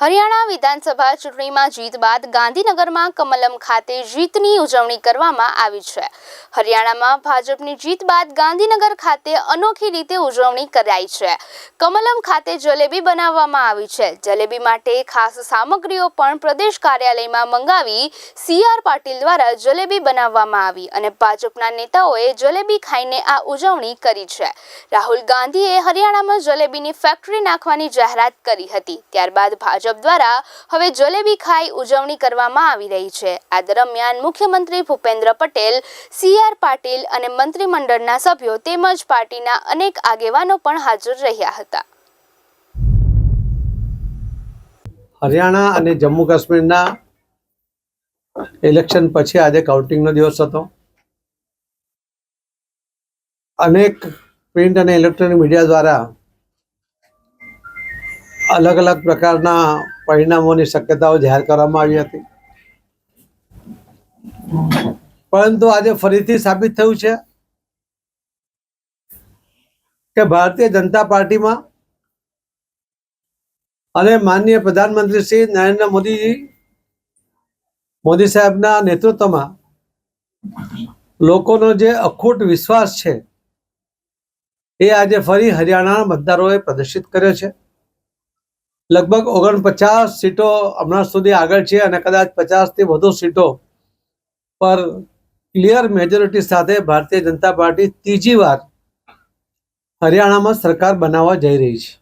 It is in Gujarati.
હરિયાણા વિધાનસભા ચૂંટણીમાં જીત બાદ ગાંધીનગરમાં કમલમ ખાતે જીતની ઉજવણી કરવામાં આવી છે. હરિયાણામાં ભાજપની જીત બાદ ગાંધીનગર ખાતે અનોખી રીતે ઉજવણી કરાઈ છે. કમલમ ખાતે જલેબી બનાવવામાં આવી છે. જલેબી માટે ખાસ સામગ્રીઓ પણ પ્રદેશ કાર્યાલયમાં મંગાવી સી આર પાટીલ દ્વારા જલેબી બનાવવામાં આવી અને ભાજપના નેતાઓએ જલેબી ખાઈને આ ઉજવણી કરી છે. રાહુલ ગાંધીએ હરિયાણામાં જલેબીની ફેક્ટરી નાખવાની જાહેરાત કરી હતી. ત્યારબાદ ભાજપ દ્વારા હવે જલેબી ખાઈ ઉજવણી કરવામાં આવી રહી છે. આ દરમિયાન મુખ્યમંત્રી ભૂપેન્દ્ર પટેલ, સી આર પાટીલ અને મંત્રીમંડળના સભ્યો તેમજ પાર્ટીના અનેક આગેવાનો પણ હાજર રહ્યા હતા. હરિયાણા અને જમ્મુ કાશ્મીરના ઇલેક્શન પછી આજે કાઉન્ટિંગનો દિવસ હતો. અનેક પ્રિન્ટ અને ઇલેક્ટ્રોનિક મીડિયા દ્વારા અલગ અલગ પ્રકારના પરિણામોની શક્યતાઓ જાહેર કરવામાં આવી હતી. પરંતુ આજે ફરીથી સાબિત થયું છે કે ભારતીય જનતા પાર્ટીમાં અને માનનીય પ્રધાનમંત્રી શ્રી નરેન્દ્ર મોદીજી, મોદી સાહેબના નેતૃત્વમાં લોકોનો જે અખૂટ વિશ્વાસ છે એ આજે ફરી હરિયાણાના મતદારોએ પ્રદર્શિત કર્યો છે. લગભગ ઓગણપચાસ સીટો હમણાં સુધી આગળ છે અને કદાચ પચાસથી વધુ સીટો પર ક્લિયર મેજોરિટી સાથે ભારતીય જનતા પાર્ટી ત્રીજી વાર હરિયાણામાં સરકાર બનાવવા જઈ રહી છે.